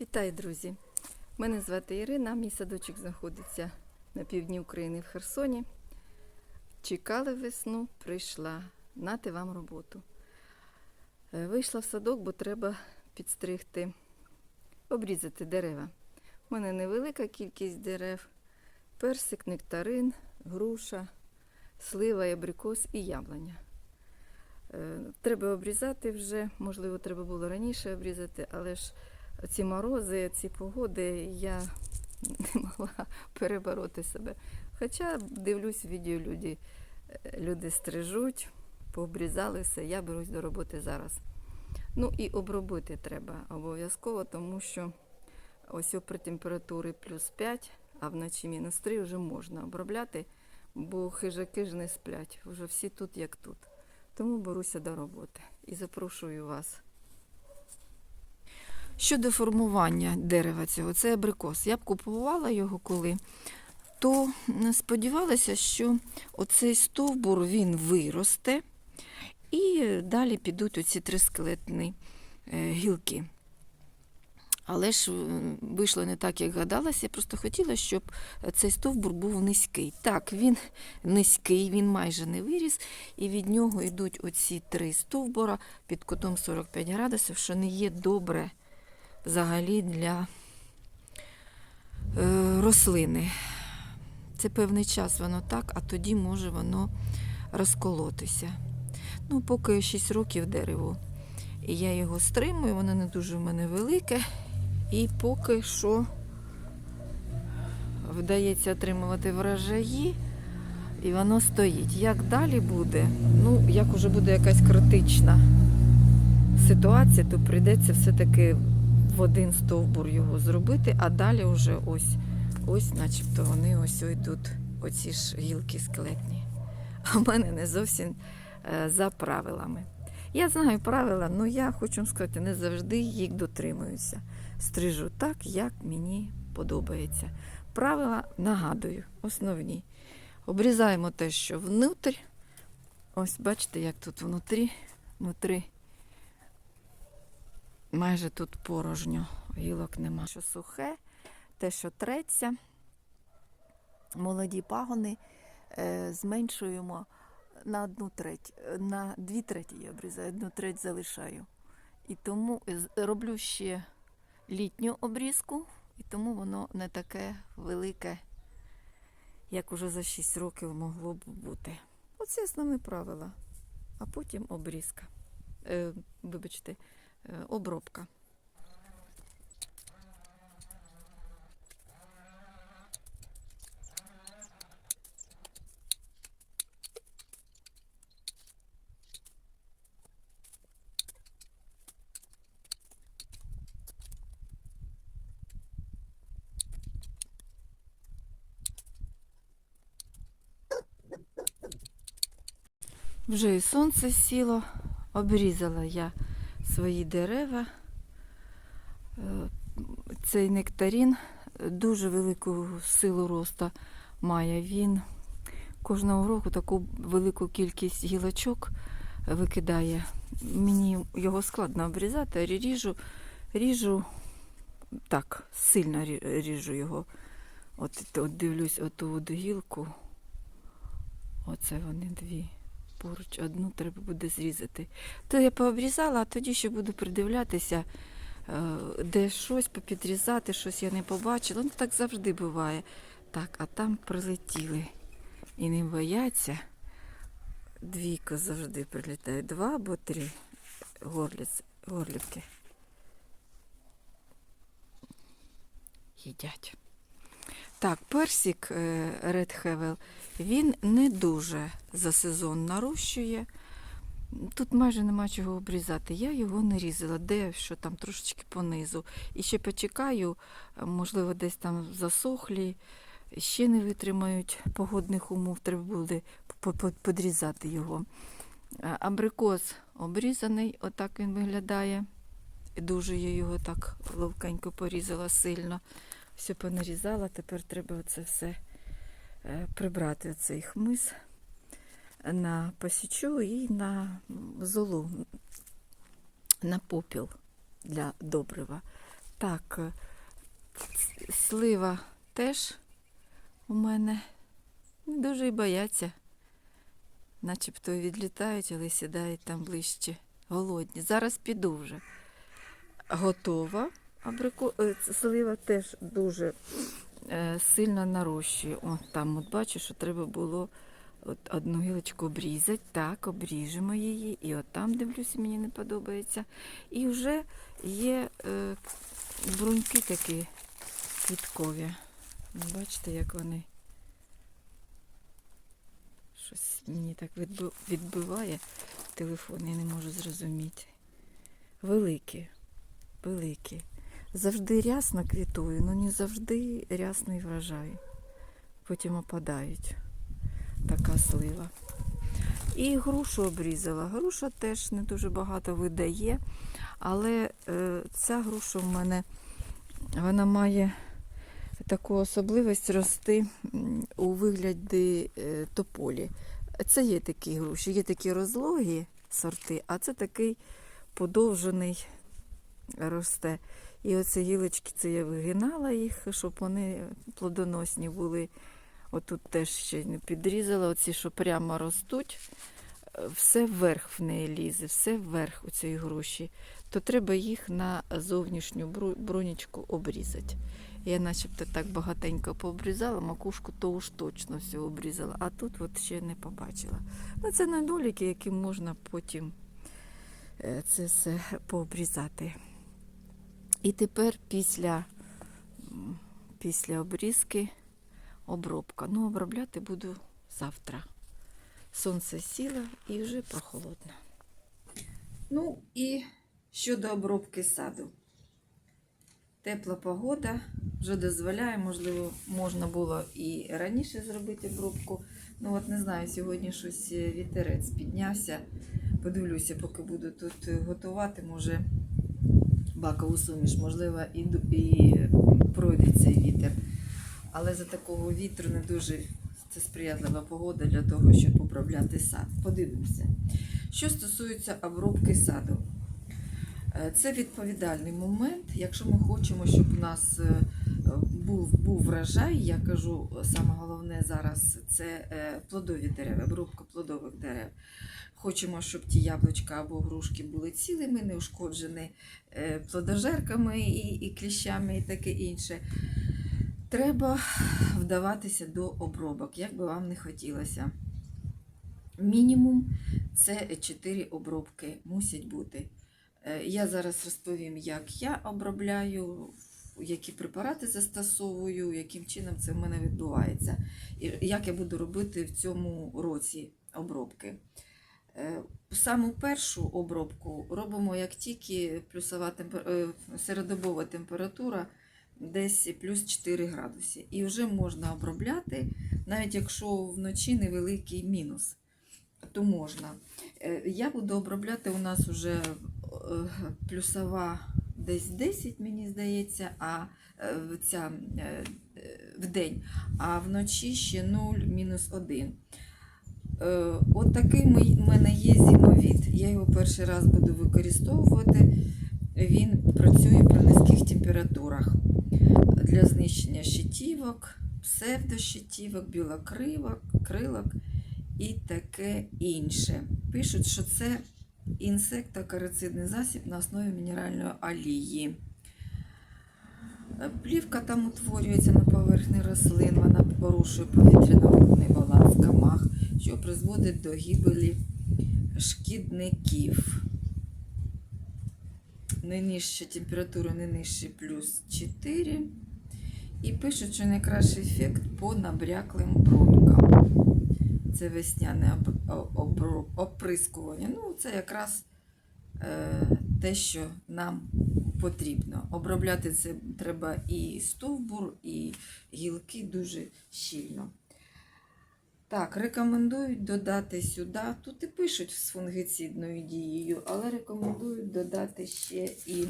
Вітаю, друзі! Мене звати Ірина, мій садочок знаходиться на півдні України в Херсоні. Чекали весну, прийшла. Нати вам роботу. Е, Вийшла в садок, бо треба підстригти, обрізати дерева. У мене невелика кількість дерев: персик, нектарин, груша, слива, абрикос і яблуня. Е, Треба обрізати вже, можливо, треба було раніше обрізати, але ж ці морози, ці погоди, я не могла перебороти себе. Хоча дивлюсь відео, люди, е, люди стрижуть, пообрізали все, я берусь до роботи зараз. Ну і обробити треба обов'язково, тому що ось при температурі плюс 5, а вночі мінус 3 вже можна обробляти, бо хижаки ж не сплять. Вже всі тут, як тут. Тому беруся до роботи і запрошую вас. Щодо формування дерева цього, це абрикос. Я б купувала його коли, то сподівалася, що оцей стовбур він виросте, і далі підуть оці три скелетні е, гілки. Але ж вийшло не так, як гадалася. Я просто хотіла, щоб цей стовбур був низький. Так, він низький, він майже не виріс, і від нього йдуть оці три стовбура під кутом 45 градусів, що не є добре взагалі для е, рослини. Це певний час воно так, а тоді може воно розколотися. Ну, поки 6 років дереву. І я його стримую, воно не дуже в мене велике. І поки що вдається отримувати врожаї, і воно стоїть. Як далі буде? Ну, як уже буде якась критична ситуація, то прийдеться все-таки в один стовбур його зробити, а далі вже ось, ось, начебто, вони ось йдуть, оці ж гілки скелетні. А в мене не зовсім е, за правилами. Я знаю правила, але я хочу сказати, не завжди їх дотримуюся. Стрижу так, як мені подобається. Правила нагадую, основні. Обрізаємо те, що внутрі. Ось бачите, як тут внутрі, внутрі майже тут порожньо, гілок нема. Що сухе, те, що треться, молоді пагони е, зменшуємо на одну треть, е, на дві треті я обрізаю, одну треть залишаю. І тому роблю ще літню обрізку, і тому воно не таке велике, як уже за 6 років могло б бути. Оце основні правила. А потім обрізка. Е, вибачте, обробка. Вже і сонце сіло, обрізала я свої дерева. Е, Цей нектарін дуже велику силу росту має. Він кожного року таку велику кількість гілочок викидає. Мені його складно обрізати, ріжу, ріжу так, сильно ріжу його. От, от дивлюсь оту от гілку. Оце вони дві поруч одну треба буде зрізати. То я пообрізала, а тоді ще буду придивлятися, е, де щось попідрізати, щось я не побачила. Ну так завжди буває. Так, а там прилетіли і не бояться. Двійко завжди прилітає. Два або три горлиць, горлівки. Їдять. Так, персик е, Red Hevel, він не дуже за сезон нарощує. Тут майже нема чого обрізати. Я його не різала, де що там трошечки понизу. І ще почекаю, е, можливо, десь там засохлі, ще не витримають погодних умов, треба буде по- по- подрізати його. Е, Абрикос обрізаний, отак він виглядає. Дуже я його так ловкенько порізала сильно. Все понарізала, тепер треба це все е, прибрати цей хмиз на посічу і на золу, на попіл для добрива. Так, е, слива теж у мене не дуже і бояться. Начебто відлітають, але сідають там ближче. Голодні. Зараз піду вже. Готова. Абрико... е, Слива теж дуже е, сильно нарощує. О, там от бачу, що треба було от одну гілочку обрізати. Так, обріжемо її. І от там дивлюся, мені не подобається. І вже є е, бруньки такі квіткові. Ну, Бачите, як вони. Щось мені так відбиває телефон, я не можу зрозуміти. Великі, великі. Завжди рясно квітую, але не завжди рясний врожай. Потім опадають. Така слива. І грушу обрізала. Груша теж не дуже багато видає, але е, ця груша в мене вона має таку особливість рости у вигляді е, тополі. Це є такі груші, є такі розлогі сорти, а це такий подовжений росте. І оці гілочки, це я вигинала їх, щоб вони плодоносні були. Отут теж ще не підрізала, оці, що прямо ростуть, все вверх в неї лізе, все вверх у цієї груші. То треба їх на зовнішню бронічку обрізати. Я начебто так багатенько пообрізала, макушку то уж точно все обрізала, а тут от ще не побачила. Ну, це недоліки, які можна потім е, це все пообрізати. І тепер після, після обрізки обробка. Ну, обробляти буду завтра. Сонце сіло і вже прохолодно. Ну і щодо обробки саду. Тепла погода вже дозволяє, можливо, можна було і раніше зробити обробку. Ну от не знаю, сьогодні щось е, вітерець піднявся. Подивлюся, поки буду тут готувати, може бакову суміш, можливо, і, і пройде цей вітер. Але за такого вітру не дуже це сприятлива погода для того, щоб обробляти сад. Подивимося. Що стосується обробки саду, Е, це відповідальний момент. Якщо ми хочемо, щоб у нас е, був, був врожай, я кажу, саме головне зараз це е, плодові дерева, обробка плодових дерев. Хочемо, щоб ті яблучка або грушки були цілими, не ушкоджені е, плодожерками і, і кліщами, і таке інше. Треба вдаватися до обробок, як би вам не хотілося. Мінімум це 4 обробки мусять бути. Е, Я зараз розповім, як я обробляю, які препарати застосовую, яким чином це в мене відбувається, і як я буду робити в цьому році обробки. Е, Саму першу обробку робимо, як тільки плюсова темпер... е, середобова температура десь плюс 4 градуси. І вже можна обробляти, навіть якщо вночі невеликий мінус, то можна. Е, Я буду обробляти у нас вже плюсова десь 10, мені здається, а ця в день, а вночі ще 0, мінус 1. Е, От такий в мене є зимовід. Я його перший раз буду використовувати. Він працює при низьких температурах для знищення щитівок, псевдощитівок, білокривок, крилок і таке інше. Пишуть, що це інсектокарицидний засіб на основі мінеральної олії. Е, Плівка там утворюється на поверхні рослин, вона порушує повітряно-водний баланс камах, що призводить до гибелі шкідників. Найнижча температура не нижче плюс 4. І пишуть, що найкращий ефект по набряклим брунькам. Це весняне оприскування. Ну, це якраз е, те, що нам потрібно. Обробляти це треба і стовбур, і гілки дуже щільно. Так, рекомендують додати сюди. Тут і пишуть з фунгіцидною дією, але рекомендують додати ще і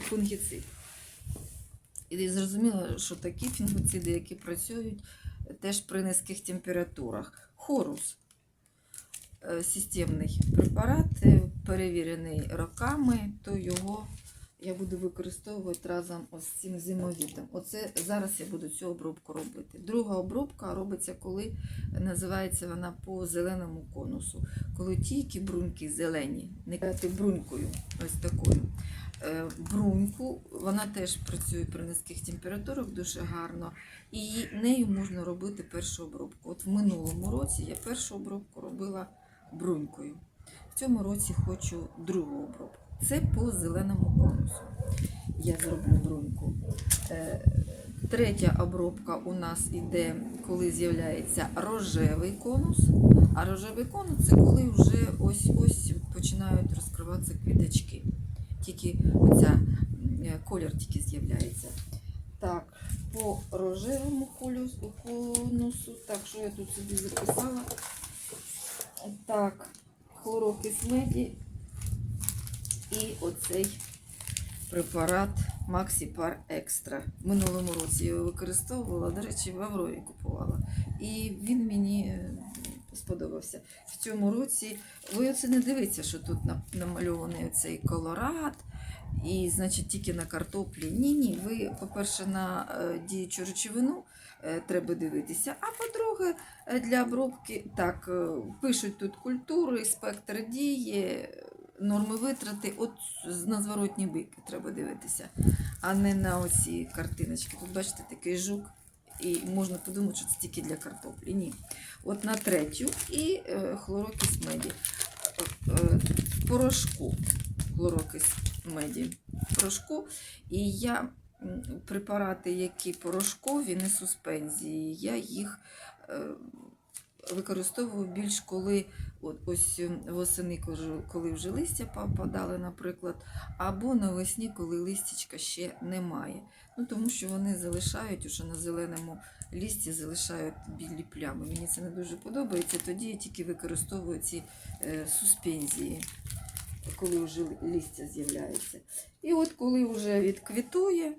фунгіцид. І зрозуміло, що такі фунгіциди, які працюють теж при низьких температурах. Хорус е, системний препарат, е, перевірений роками, то його я буду використовувати разом ось цим зимовітом. Оце зараз я буду цю обробку робити. Друга обробка робиться, коли називається вона по зеленому конусу. Коли тільки бруньки зелені, не кати брунькою, ось такою. Е, Бруньку, вона теж працює при низьких температурах дуже гарно, і нею можна робити першу обробку. От в минулому році я першу обробку робила брунькою. В цьому році хочу другу обробку. Це по зеленому конусу. Я зроблю бруньку. Е, Третя обробка у нас іде, коли з'являється рожевий конус. А рожевий конус це коли вже ось ось починають розкриватися квіточки. Тільки оця е, колір тільки з'являється. Так, по рожевому конусу, так, що я тут собі записала? Так, хлорокис меді і оцей препарат Максіпар Екстра. В минулому році я його використовувала, до речі, в Аврові купувала. І він мені е, сподобався. В цьому році ви оце не дивіться, що тут намальований оцей колорад. І, значить, тільки на картоплі. Ні, ні. Ви, по-перше, на е, діючу речовину е, треба дивитися. А по-друге, для обробки так, пишуть тут культури, спектр дії, норми витрати. От на зворотні бики треба дивитися, а не на оці картиночки. Тут, бачите, такий жук. І можна подумати, що це тільки для картоплі. Ні. От на третю і е, хлорокис меді. Е, е, порошку хлорокис меді порошку. І я препарати, які порошкові, не суспензії, я їх використовую більш коли от, ось е, восени, коли вже листя попадали, наприклад, або навесні, коли листячка ще немає. Ну, тому що вони залишають уже на зеленому лісті, залишають білі плями. Мені це не дуже подобається. Тоді я тільки використовую ці е, суспензії коли вже листя з'являється. І от коли вже відквітує,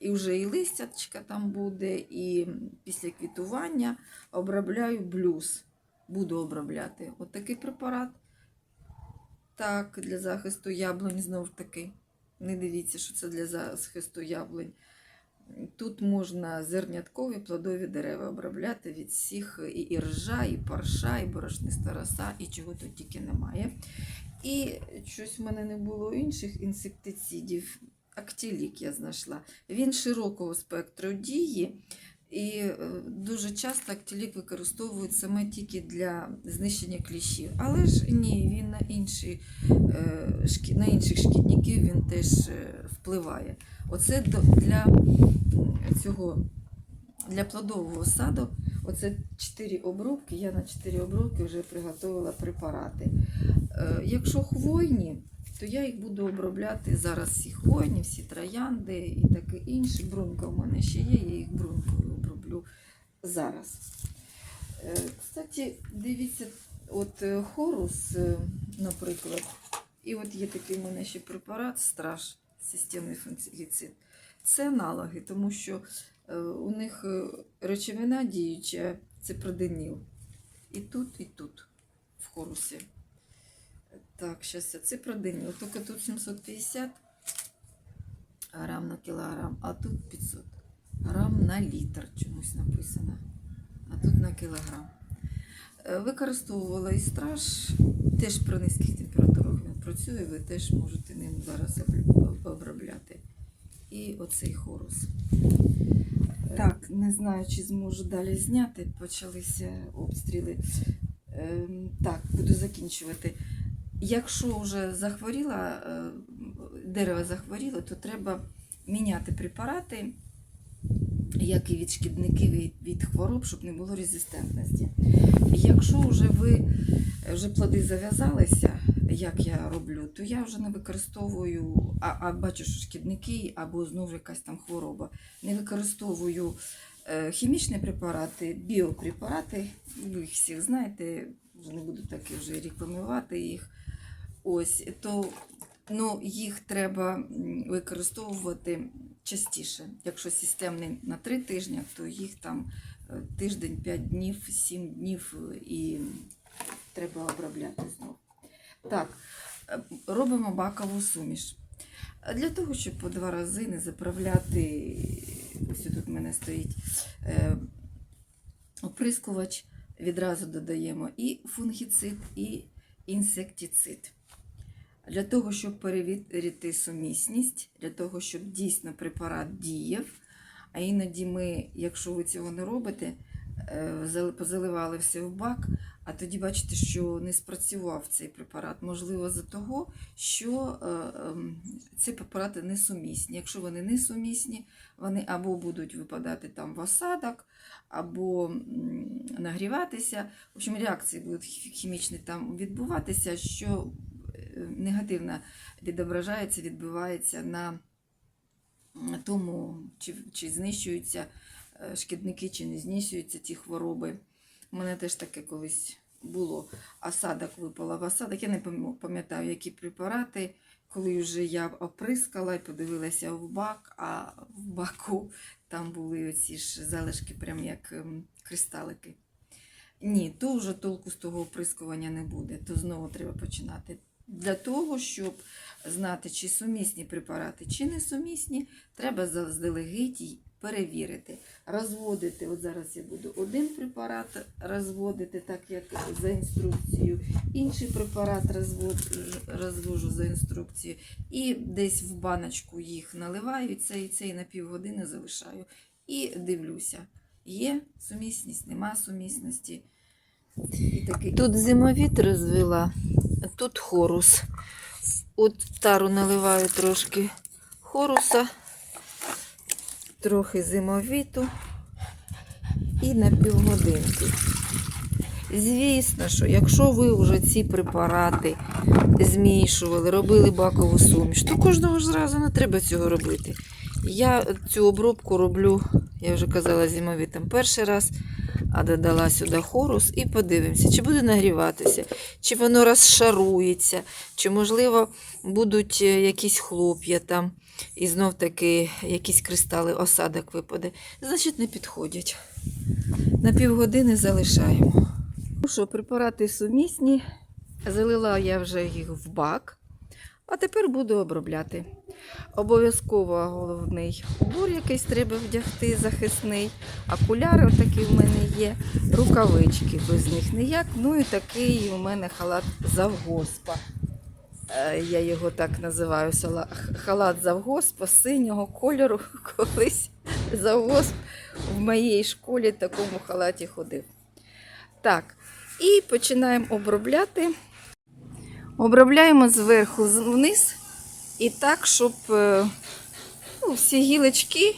і вже і листячка там буде, і після квітування обробляю блюз. Буду обробляти. От такий препарат. Так, для захисту яблунь знов таки. Не дивіться, що це для захисту яблунь. Тут можна зерняткові плодові дерева обробляти від всіх і іржа, і парша, і борошниста роса, і чого тут тільки немає. І щось в мене не було інших інсектицидів. Актілік я знайшла. Він широкого спектру дії. І е, дуже часто актілік використовують саме тільки для знищення кліщів. Але ж ні, він на, інші, е, на інших шкідників він теж е, впливає. Оце для цього для плодового саду. Оце 4 обробки. Я на 4 обробки вже приготувала препарати. Якщо хвойні, то я їх буду обробляти зараз всі хвойні, всі троянди і таке інше. Брунька в мене ще є, я їх брунькою оброблю зараз. Е, Кстати, дивіться, от е, хорус, е, наприклад, і от є такий у мене ще препарат страж, системний фунгіцид. Це аналоги, тому що у них речовина діюча це проденіл. І тут, і тут, в хорусі. Так, зараз це проденіл. Тільки тут 750 грам на кілограм, а тут 500 грам на літр чомусь написано. А тут на кілограм. Е, Використовувала і страж, теж при низьких температурах він працює, ви теж можете ним зараз обробляти. І оцей хорус. Е, Так, не знаю, чи зможу далі зняти. Почалися обстріли. Ем, Так, буду закінчувати. Якщо вже захворіла, е, дерево захворіло, то треба міняти препарати, як і від шкідників, від хвороб, щоб не було резистентності. Якщо вже ви вже плоди зав'язалися, як я роблю, то я вже не використовую, а, а бачу, що шкідники або знову якась там хвороба. Не використовую е, хімічні препарати, біопрепарати. Ви їх всіх знаєте, вже не буду так вже рекламувати їх. Ось, то ну, їх треба використовувати частіше. Якщо системний на 3 тижні, то їх там е, тиждень, 5 днів, 7 днів е, і треба обробляти знову. Так, е, робимо бакову суміш. Для того, щоб по два рази не заправляти, ось тут в мене стоїть оприскувач, відразу додаємо і фунгіцид, і інсектицид. Для того, щоб перевірити сумісність, для того, щоб дійсно препарат діяв. А іноді ми, якщо ви цього не робите, е, позаливали все в бак, а тоді бачите, що не спрацював цей препарат. Можливо, за того, що е, ем, ці препарати несумісні. Якщо вони несумісні, вони або будуть випадати там в осадок, або нагріватися. В общем, реакції будуть хімічні там відбуватися, що негативно відображається, відбивається на тому, чи, чи знищуються е, шкідники, чи не знищуються ті хвороби. У мене теж таке колись було. Осадок випала в осадок. Я не пам'ятаю, які препарати. Коли вже я оприскала і подивилася в бак, а в баку там були оці ж залишки, прям як ем, кристалики. Ні, то вже толку з того оприскування не буде, то знову треба починати. Для того, щоб знати, чи сумісні препарати, чи не сумісні, треба заздалегідь перевірити. Розводити, от зараз я буду один препарат розводити, так як за інструкцією, інший препарат розвожу за інструкцією, і десь в баночку їх наливаю, і цей, і на півгодини залишаю. І дивлюся, є сумісність, нема сумісності. І такий Тут зимовіт розвела, тут хорус. От тару наливаю трошки хоруса, трохи зимовіту і на півгодинки. Звісно, що якщо ви вже ці препарати змішували, робили бакову суміш, то кожного ж зразу не треба цього робити. Я цю обробку роблю, я вже казала, зимовітом перший раз, а додала сюди хорус і подивимося, чи буде нагріватися, чи воно розшарується, чи, можливо, будуть е, якісь хлоп'я там, і знов таки якісь кристали, осадок випаде. Значить, не підходять. На півгодини залишаємо. Ну що, препарати сумісні. Залила я вже їх в бак, а тепер буду обробляти. Обов'язково головний убор якийсь треба вдягти, захисний. Окуляри отакі в мене є, рукавички, без них ніяк. Ну і такий у мене халат завгоспа. Е, Я його так називаю халат завгоспа синього кольору. Колись завгосп в моїй школі в такому халаті ходив. Так, і починаємо обробляти. Обробляємо зверху вниз і так, щоб е, ну, всі гілочки,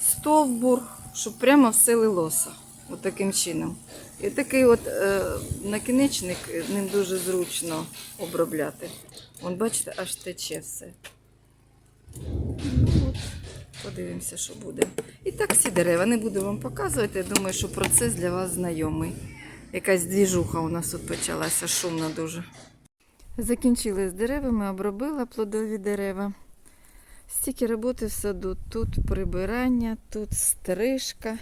стовбур, щоб прямо все лилося. От таким чином. І такий от е, накінечник ним дуже зручно обробляти. Вон, бачите, аж тече все. Ну, от, подивимося, що буде. І так всі дерева. Не буду вам показувати. Я думаю, що процес для вас знайомий. Якась двіжуха у нас тут почалася, шумно дуже. Закінчили з деревами, обробила плодові дерева. Стільки роботи в саду. Тут прибирання, тут стрижка.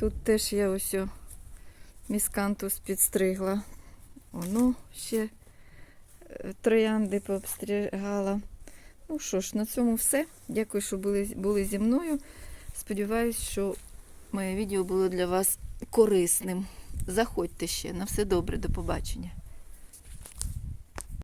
Тут теж я ось міскантус підстригла. Воно ще е, троянди пообстригала. Ну що ж, на цьому все. Дякую, що були, були зі мною. Сподіваюсь, що моє відео було для вас корисним. Заходьте ще. На все добре, до побачення.